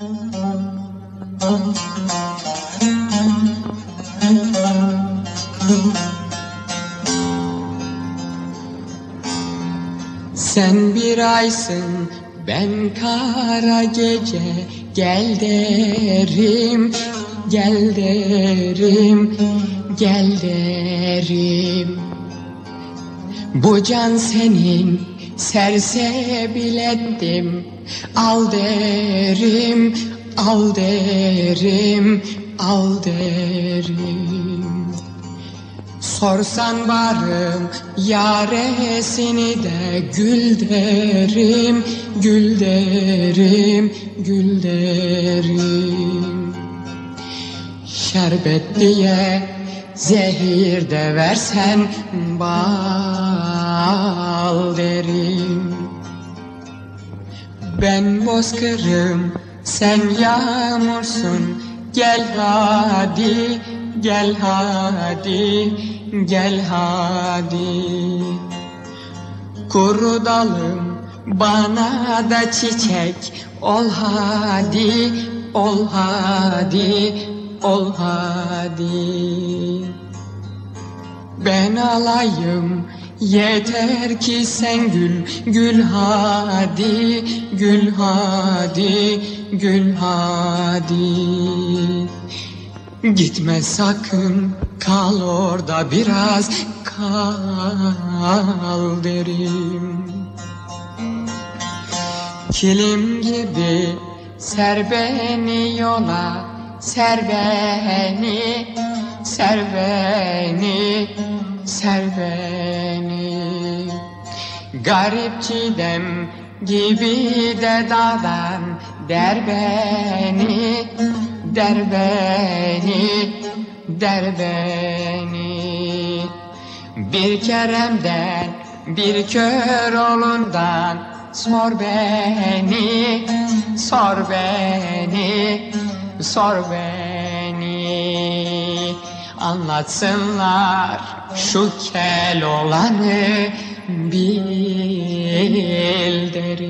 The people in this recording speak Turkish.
Sen bir aysın ben kara gece. Gel derim gel derim gel derim Bu can senin sersebil ettim al derim al derim al derim Sorsan varım yaresini de gül derim, gül derim, gül derim. Şerbet diye zehir de versen bal derim. Ben bozkırım, sen yağmursun, gel hadi, gel hadi, gel hadi. Kuru dalım bana da çiçek ol hadi, ol hadi, ol hadi. Ben alayım. Yeter ki sen gül. Gül hadi gül hadi gül hadi. Gitme sakın kal orada biraz. Kal derim. Kilim gibi ser beni yola ser beni ser beni ser beni Garip çiğdem gibi de dağdan der beni der beni der beni. Bir keremden bir kör olundan sor beni sor beni sor beni Anlatsınlar şu kel olanı bil derim